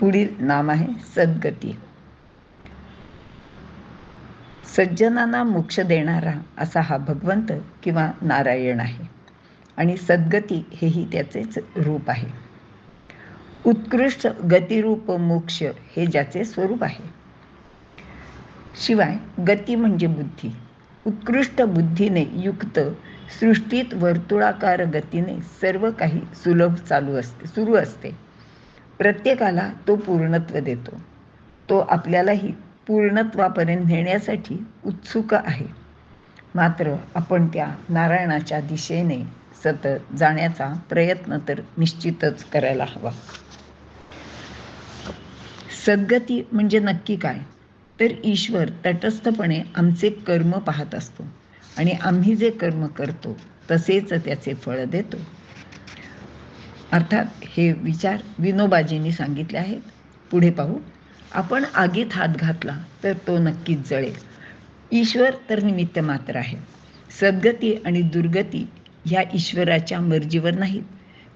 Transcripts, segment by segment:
पुढील नाम आहे सद्गती. सज्जनांना मोक्ष देणारा असा हा भगवंत किंवा नारायण आहे. आणि सद्गती हेही त्याचेच रूप आहे. उत्कृष्ट गतिरूप मोक्ष हे ज्याचे स्वरूप आहे. शिवाय गती म्हणजे बुद्धी. उत्कृष्ट बुद्धीने युक्त सृष्टीत वर्तुळाकार गतीने सर्व काही सुलभ चालू असते सुरू असते. प्रत्येकाला तो पूर्णत्व देतो. तो आपल्यालाही पूर्णत्वापर्यंत नेण्यासाठी उत्सुक आहे. मात्र आपण त्या नारायणाच्या दिशेने सतत जाण्याचा प्रयत्न तर निश्चितच करायला हवा. सद्गती म्हणजे नक्की काय? तर ईश्वर तटस्थपणे आमचे कर्म पाहत असतो आणि आम्ही जे कर्म करतो तसेच त्याचे फळ देतो. अर्थात हे विचार विनोबाजींनी सांगितले आहेत. पुढे पाहू. आपण आगीत हात घातला तर तो नक्कीच जळेल. ईश्वर तर निमित्त मात्र आहे. सद्गती आणि दुर्गती ह्या ईश्वराच्या मर्जीवर नाहीत.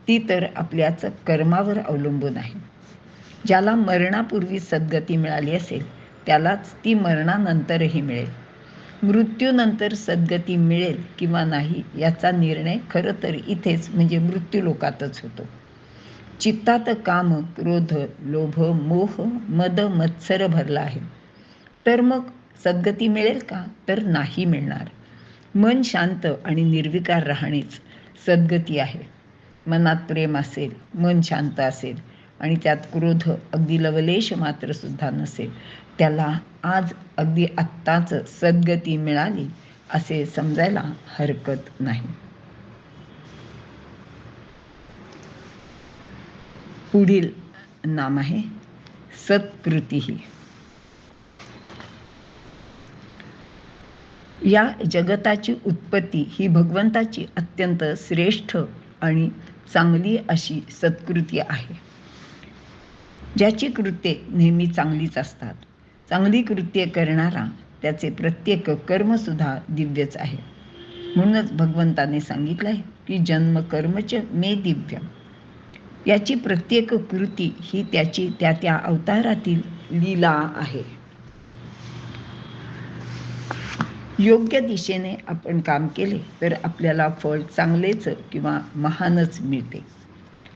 ती तर आपल्याच कर्मावर अवलंबून आहे. ज्याला मरणापूर्वी सद्गती मिळाली असेल त्यालाच ती मरणानंतरही मिळेल. मृत्यूनंतर सद्गती मिळेल किंवा नाही याचा निर्णय खरं तर इथेच म्हणजे मृत्यू लोकातच होतो. चित्तात काम क्रोध लोभ मोह मद मत्सर भरला आहे. तर मग सद्गती मिळेल का? तर नाही मिळणार. मन शांत आणि निर्विकार राहणेच सद्गती आहे. मनात प्रेम असेल मन शांत असेल आणि त्यात क्रोध अगदी लवलेश मात्र सुद्धा नसेल त्याला आज अगदी आत्ताच सद्गती मिळाली असे समजायला हरकत नाही. पुढील नाम आहे सत्कृती. या जगताची उत्पत्ती ही भगवंताची अत्यंत श्रेष्ठ आणि चांगली अशी सत्कृती आहे. ज्याची कृत्ये नेहमी चांगलीच असतात. चांगली कृत्ये करणारा त्याचे प्रत्येक कर्मसुद्धा दिव्यच आहे. म्हणूनच भगवंताने सांगितलं आहे की जन्म कर्मच मे दिव्य याची प्रत्येक कृती ही त्याची त्या त्या अवतारातील लीला आहे. योग्य दिशेने आपण काम केले तर आपल्याला फळ चांगलेच किंवा महानच मिळते.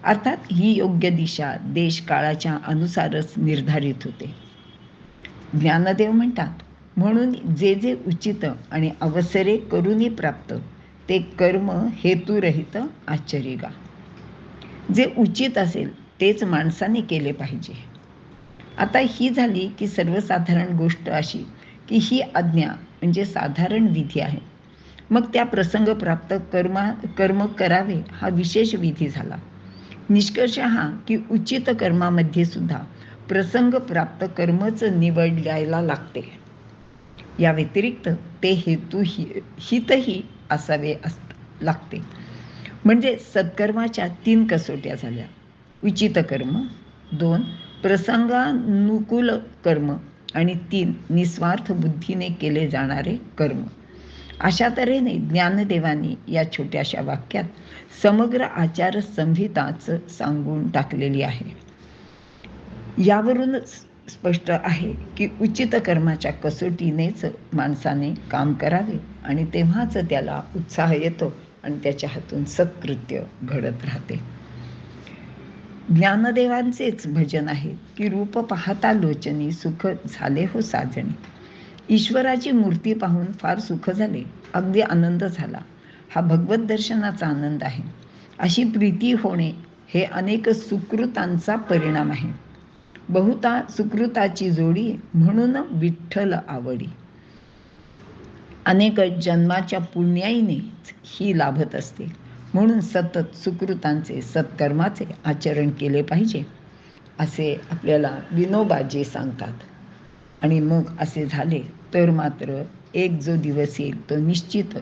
अर्थात ही योग्य दिशा देश काळाच्या अनुसारच निर्धारित होते. ज्ञानदेव म्हणतात म्हणून जे जे उचित आणि अवसरे करूनही प्राप्त ते कर्म हेतुरहित आश्चर्यगा जे उचित असेल तेच माणसाने केले पाहिजे. आता ही झाली की सर्वसाधारण गोष्ट अशी की ही आज्ञा म्हणजे साधारण विधी आहे. मग त्या प्रसंग प्राप्त कर्मा कर्म करावे हा विशेष विधी झाला. निष्कर्ष हा की उचित कर्मामध्ये सुद्धा प्रसंग प्राप्त कर्मच निवडायला लागते. या व्यतिरिक्त ते हेतू हितही असावे लागते. म्हणजे सत्कर्माच्या तीन कसोट्या झाल्या. उचित कर्म दोन प्रसंगानुकूल कर्म आणि तीन निस्वार्थ बुद्धीने केले जाणारे कर्म. अशा तऱ्हेने ज्ञानदेवांनी या छोट्याशा वाक्यात समग्र आचार संहिताच सांगून टाकलेली आहे. यावरूनच स्पष्ट आहे की उचित कर्माच्या कसोटीनेच माणसाने काम करावे आणि तेव्हाच त्याला उत्साह येतो. आणि त्याच्या हातून सत्कृत्य घडत राहते. ज्ञानदेवांचेच भजन आहे की रूप पाहता लोचनी सुख झाले हो साजणे ईश्वराची मूर्ती पाहून फार सुख झाले अगदी आनंद झाला. हा भगवत दर्शनाचा आनंद आहे. अशी प्रीती होणे हे अनेक सुकृतांचा परिणाम आहे. बहुता सुकृताची जोडी म्हणून विठ्ठल आवडी. अनेक जन्माच्या पुण्याईनेच ही लाभत असते. म्हणून सतत सुकृतांचे सत्कर्माचे आचरण केले पाहिजे असे आपल्याला विनोबाजी सांगतात. आणि मग असे झाले तर मात्र एक जो दिवस येईल तो निश्चित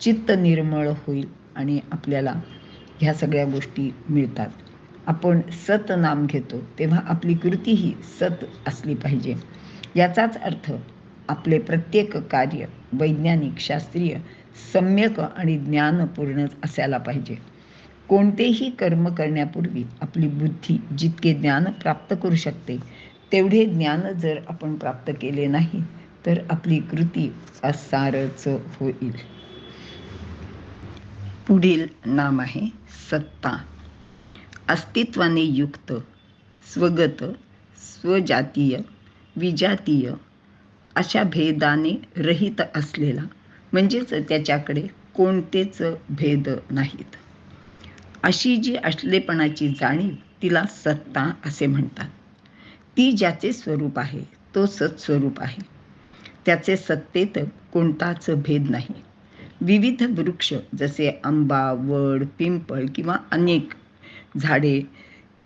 चित्त निर्मळ होईल आणि आपल्याला ह्या सगळ्या गोष्टी मिळतात. आपण सत नाम घेतो तेव्हा आपली कृती ही सत असली पाहिजे. याचाच अर्थ आपले प्रत्येक कार्य वैज्ञानिक शास्त्रीय सम्यक आणि ज्ञानपूर्ण असायला पाहिजे. कोणतेही कर्म करण्यापूर्वी आपली बुद्धी जितके ज्ञान प्राप्त करू शकते तेवढे ज्ञान जर आपण प्राप्त केले नाही तर आपली कृती असारच होईल. पुढील नाम आहे सत्ता. अस्तित्वाने युक्त स्वगत स्वजातीय विजातीय अशा भेदाने रहित असलेला. म्हणजेच त्याच्याकडे कोणतेच भेद नाहीत. अशी जी असलेपणाची जाणीव तिला सत्ता असे म्हणतात. ती ज्याचे स्वरूप आहे तो सत्स्वरूप आहे. त्याचे सत्तेत कोणताच भेद नाही. विविध वृक्ष जसे आंबा वड पिंपळ किंवा अनेक झाडे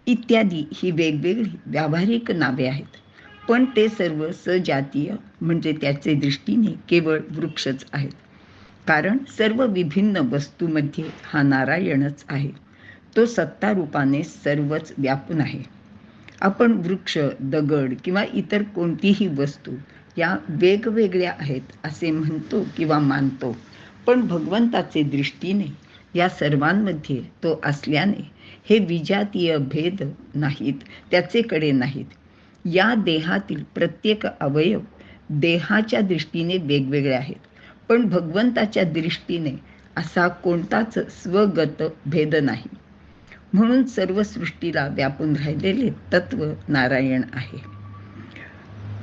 इत्यादी ही वेगवेगळी व्यावहारिक नावे आहेत. पण ते सर्व सजातीय म्हणजे त्याचे दृष्टीने केवळ वृक्षच आहेत. कारण सर्व विभिन्न वस्तूमध्ये हा नारायणच आहे. तो सत्ता रूपाने सर्वच व्यापून आहे. आपण वृक्ष दगड किंवा इतर कोणतीही वस्तू या वेगवेगळ्या आहेत असे म्हणतो किंवा मानतो. पण भगवंताचे दृष्टीने या सर्वांमध्ये तो असल्याने हे विजातीय भेद नाहीत त्याचेकडे नाहीत. या देहातील प्रत्येक अवयव देहाच्या दृष्टीने वेगवेगळे आहेत. पण भगवंताच्या दृष्टीने असा कोणताच स्वगत भेद नाही. म्हणून सर्व सृष्टीला व्यापून राहिलेले तत्व नारायण आहे.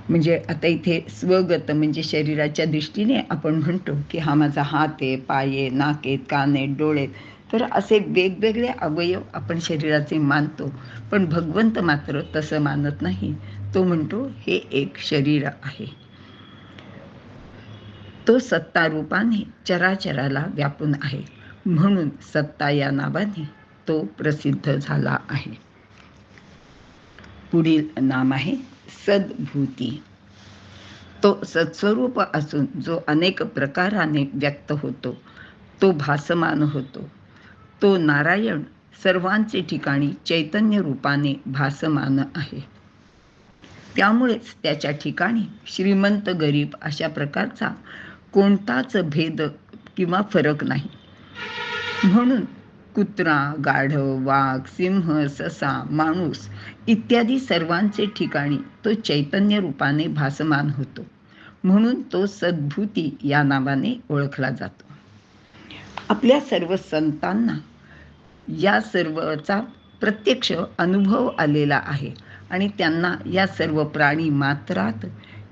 म्हणजे आता इथे स्वगत म्हणजे शरीराच्या दृष्टीने आपण म्हणतो की हा माझा हात आहे पाय आहे नाक आहेत कान आहेत डोळे तर असे वेगवेगळे अवयव आपण शरीराचे मानतो. पण भगवंत मात्र तसं मानत नाही. तो म्हणतो हे एक शरीर आहे. तो सत्ता रूपाने चराचराला व्यापून आहे. म्हणून सत्ता या नावाने तो प्रसिद्ध झाला आहे. पुढील नाम आहे सद्भूती. तो सत्स्वरूप असून जो अनेक प्रकाराने व्यक्त होतो तो भासमान होतो. तो नारायण सर्वांचे ठिकाणी चैतन्य रूपाने भासमान आहे. त्यामुळेच त्याच्या ठिकाणी श्रीमंत गरीब अशा प्रकारचा कोणताच भेद किंवा फरक नाही. म्हणून कुत्रा गाढव वाघ सिंह ससा माणूस इत्यादी सर्वांचे ठिकाणी तो चैतन्य रूपाने भासमान होतो. म्हणून तो सद्भूती या नावाने ओळखला जातो. आपल्या सर्व संतांना या सर्वचा प्रत्यक्ष अनुभव आलेला आहे. आणि त्यांना या सर्व प्राणी मात्रात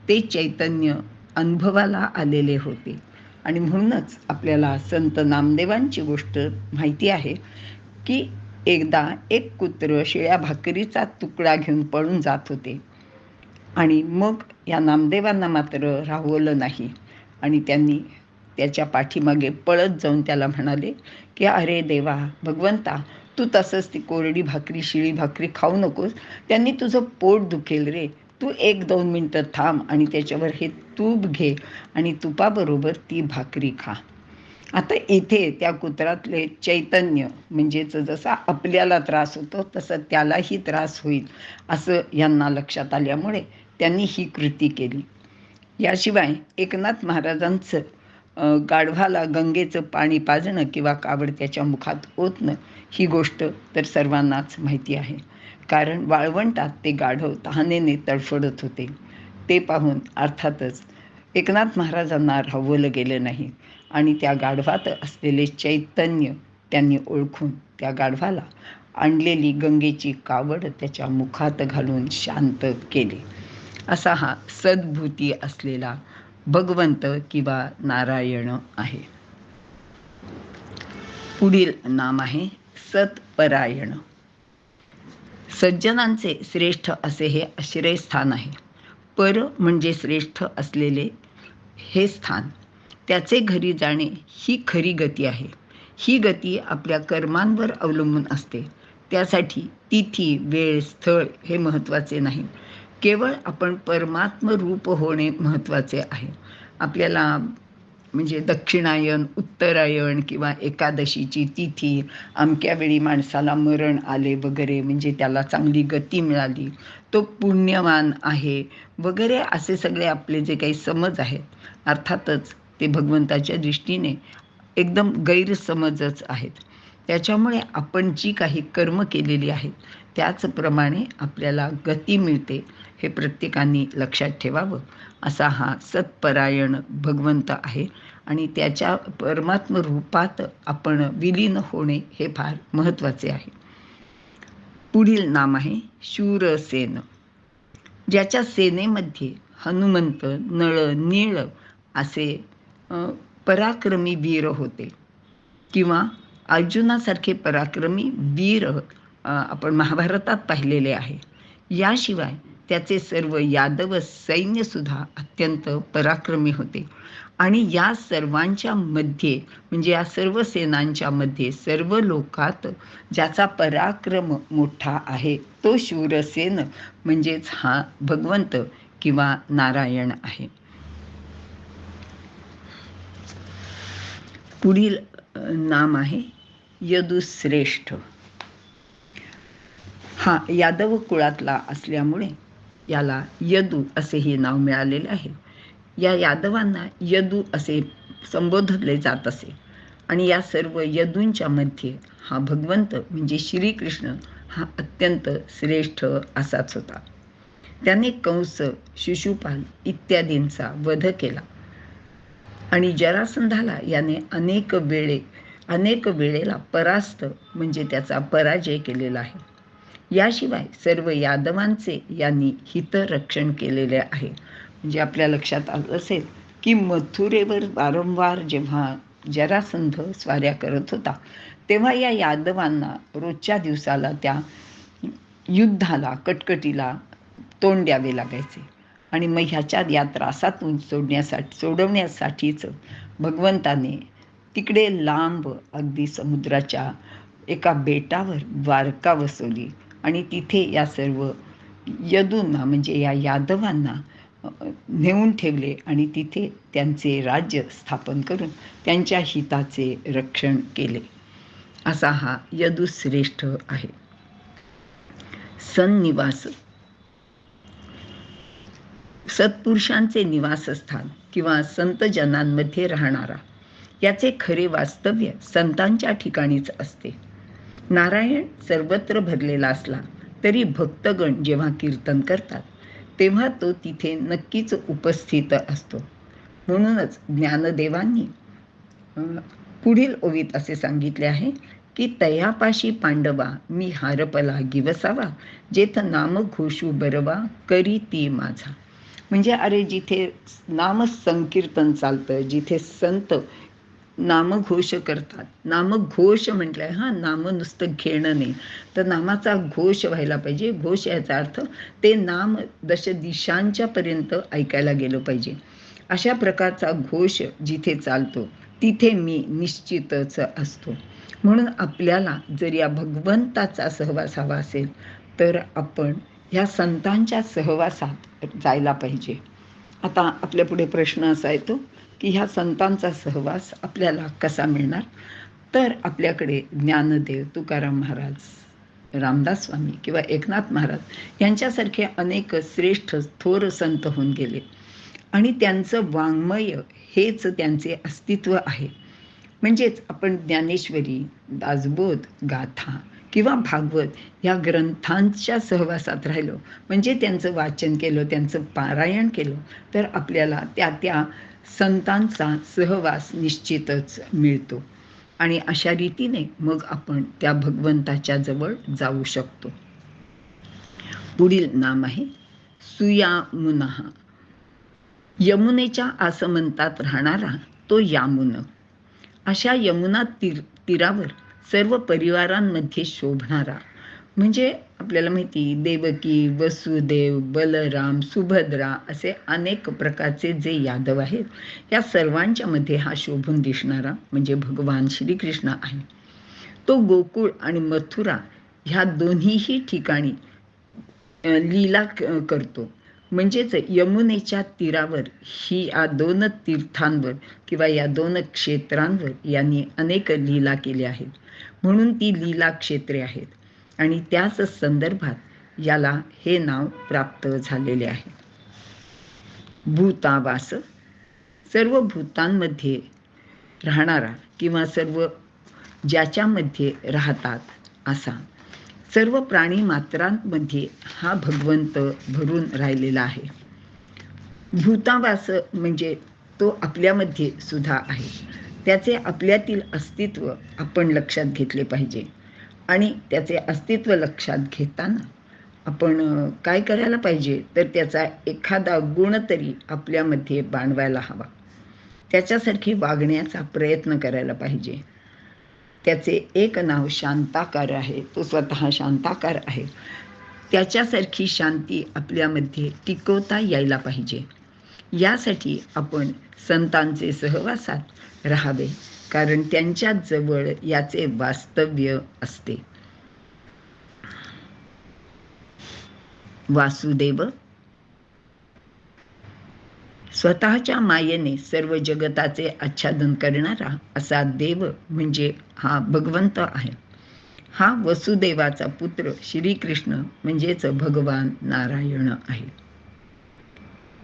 ते चैतन्य अनुभवाला आलेले होते. आणि म्हणूनच आपल्याला संत नामदेवांची गोष्ट माहिती आहे की एकदा एक कुत्र शिळ्या भाकरीचा तुकडा घेऊन पळून जात होते. आणि मग या नामदेवांना मात्र राहवलं नाही. आणि त्यांनी त्याच्या पाठीमागे पळत जाऊन त्याला म्हणाले की अरे देवा भगवंता तू तसंच ती कोरडी भाकरी शिळी भाकरी खाऊ नकोस. त्यांनी तुझं पोट दुखेल रे. तू एक दोन मिनटं थांब आणि त्याच्यावर हे तूप घे आणि तुपाबरोबर ती भाकरी खा. आता इथे त्या कुत्रातले चैतन्य म्हणजेच जसा आपल्याला त्रास होतो तसं त्यालाही त्रास होईल असं यांना लक्षात आल्यामुळे त्यांनी ही कृती केली. याशिवाय एकनाथ महाराजांचं गाढवाला गंगेचं पाणी पाजणं किंवा कावड त्याच्या मुखात ओतणं ही गोष्ट तर सर्वांनाच माहिती आहे. कारण वाळवंटात ते गाढव तहानेने तडफडत होते. ते पाहून अर्थातच एकनाथ महाराजांना राहवलं गेलं नाही आणि त्या गाढवात असलेले चैतन्य त्यांनी ओळखून त्या गाढवाला आणलेली गंगेची कावड त्याच्या मुखात घालून शांत केले. असा हा सद्भूती असलेला भगवंत किंवा नारायण आहे. पुढील नाम आहे सत्परायण. सज्जनांचे श्रेष्ठ असे हे आश्रय स्थान आहे. पर म्हणजे श्रेष्ठ असलेले हे स्थान त्याचे घरी जाणे ही खरी गती आहे. ही गती आपल्या कर्मांवर अवलंबून असते. त्यासाठी तिथी वेळ स्थळ हे महत्त्वाचे नाही. केवळ आपण परमात्म रूप होणे महत्त्वाचे आहे. आपल्याला म्हणजे दक्षिणायन उत्तरायण किंवा एकादशीची तिथी अमक्या वेळी माणसाला मरण आले वगैरे म्हणजे त्याला चांगली गती मिळाली तो पुण्यवान आहे वगैरे असे सगळे आपले जे काही समज आहेत. अर्थातच ते भगवंताच्या दृष्टीने एकदम गैरसमजच आहेत. त्याच्यामुळे आपण जी काही कर्म केलेली आहेत त्याचप्रमाणे आपल्याला गती मिळते हे प्रत्येकाने लक्षात ठेवावं. असा हा सत्परायण भगवंत आहे आणि त्याच्या परमात्म रूपात आपण विलीन होणे हे फार महत्त्वाचे आहे. पुढील नाम आहे शूरसेन. ज्याच्या सेनेमध्ये हनुमंत नळ नीळ असे पराक्रमी वीर होते. किंवा अर्जुनासारखे पराक्रमी वीर आपण महाभारतात पाहिलेले आहे. याशिवाय त्याचे सर्व यादव सैन्यसुद्धा अत्यंत पराक्रमी होते. आणि या सर्वांच्या मध्ये म्हणजे या सर्व सेनांच्या मध्ये सर्व लोकात ज्याचा पराक्रम मोठा आहे तो शूरसेन म्हणजेच हा भगवंत किंवा नारायण आहे. पुढील नाम आहे यदुश्रेष्ठ. हा यादव कुळातला असल्यामुळे याला यदू असेही नाव मिळालेले आहे. या यादवांना यदू असे संबोधले जात असे. आणि या सर्व यदूंच्या मध्ये हा भगवंत म्हणजे श्रीकृष्ण हा अत्यंत श्रेष्ठ असाच होता. त्याने कंस शिशुपाल इत्यादींचा वध केला. आणि जरासंधाला याने अनेक वेळे अनेक वेळेला परास्त म्हणजे त्याचा पराजय केलेला आहे. याशिवाय सर्व यादवांचे यांनी हितरक्षण केलेले आहे. म्हणजे आपल्या लक्षात आलं असेल की मथुरेवर वारंवार जेव्हा जरासंध स्वाऱ्या करत होता तेव्हा या यादवांना रोजच्या दिवसाला त्या युद्धाला कटकटीला तोंड द्यावे लागायचे. आणि मग ह्याच्या या त्रासातून सोडण्यासाठी सोडवण्यासाठीच भगवंताने तिकडे लांब अगदी समुद्राच्या एका बेटावर द्वारका वसवली आणि तिथे या सर्व यदूंना म्हणजे या यादवांना नेऊन ठेवले आणि तिथे त्यांचे राज्य स्थापन करून त्यांच्या हिताचे रक्षण केले. असा हा यदुश्रेष्ठ आहे. सन्निवास. सत्पुरुषांचे निवासस्थान किंवा संतजनांमध्ये राहणारा याचे खरे वास्तव्य संतांच्या ठिकाणीच असते. नारायण सर्वत्र भरलेला असला तरी भक्तगण जेव्हा कीर्तन करतात तेव्हा तो तिथे नक्कीच उपस्थित असतो. म्हणूनच ज्ञानदेवांनी पुढील ओवीत असे सांगितले आहे की तयापाशी पांडवा मी हारपला गिवसावा जेथ नाम घोषू बरवा करी ती माझा. म्हणजे अरे जिथे नाम संकीर्तन चालतं जिथे संत नामघोष करतात. नामघोष म्हटलंय हा नाम नुसतं घेणं नाही. तर नामाचा घोष व्हायला पाहिजे. घोष याचा अर्थ ते नाम दश दिशांच्या पर्यंत ऐकायला गेलं पाहिजे. अशा प्रकारचा घोष जिथे चालतो तिथे मी निश्चितच असतो. म्हणून आपल्याला जर या भगवंताचा सहवास हवा असेल तर आपण ह्या संतांच्या सहवासात जायला पाहिजे. आता आपल्या पुढे प्रश्न असा येतो की ह्या संतांचा सहवास आपल्याला कसा मिळणार? तर आपल्याकडे ज्ञानदेव तुकाराम महाराज रामदास स्वामी किंवा एकनाथ महाराज यांच्यासारखे अनेक श्रेष्ठ थोर संत होऊन गेले. आणि त्यांचं वाङ्मय हेच त्यांचे अस्तित्व आहे. म्हणजेच आपण ज्ञानेश्वरी दासबोध गाथा किंवा भागवत या ग्रंथांच्या सहवासात राहिलो. म्हणजे त्यांचं वाचन केलं त्यांचं पारायण केलं तर आपल्याला त्या त्या संतांचा सहवास निश्चितच मिळतो. आणि अशा रीतीने मग आपण त्या भगवंताच्या जवळ जाऊ शकतो. पुढील नाम आहे सुयामुनहा यमुनेच्या आसमंतात राहणारा तो यामुन. अशा यमुना तीर तीरावर सर्व परिवारांमध्ये शोभणारा म्हणजे आपल्याला माहिती देवकी वसुदेव बलराम सुभद्रा असे अनेक प्रकारचे जे यादव आहेत या सर्वांच्या मध्ये हा शोभून दिसणारा म्हणजे भगवान श्रीकृष्ण आहे. तो गोकुळ आणि मथुरा ह्या दोन्हीही ठिकाणी लीला करतो. म्हणजेच यमुनेच्या तीरावर ही या दोन तीर्थांवर किंवा या दोन क्षेत्रांवर यांनी अनेक लीला केल्या आहेत. म्हणून ती लीला क्षेत्रे आहेत. आणि त्याच संदर्भात याला हे नाव प्राप्त झालेले आहे. भूतावास सर्व भूतांमध्ये राहणारा किंवा सर्व ज्याच्यामध्ये राहतात असा सर्व प्राणी मात्रांमध्ये हा भगवंत भरून राहिलेला आहे. भूतावास म्हणजे तो आपल्यामध्ये सुद्धा आहे. त्याचे आपल्यातील अस्तित्व आपण लक्षात घेतले पाहिजे. आणि त्याचे अस्तित्व लक्षात घेताना आपण काय करायला पाहिजे? तर त्याचा एखादा गुण तरी आपल्यामध्ये बाणवायला हवा. त्याच्यासारखी वागण्याचा प्रयत्न करायला पाहिजे. त्याचे एक नाव शांताकार आहे तो स्वतः शांताकार आहे. त्याच्यासारखी शांती आपल्यामध्ये टिकवता यायला पाहिजे. यासाठी आपण संतांचे सहवासात राहावे. कारण त्यांच्या जवळ याचे वास्तव्य असते. वासुदेव स्वतःच्या मायेने सर्व जगताचे आच्छादन करणारा असा देव म्हणजे हा भगवंत आहे. हा वसुदेवाचा पुत्र श्रीकृष्ण म्हणजेच भगवान नारायण आहे.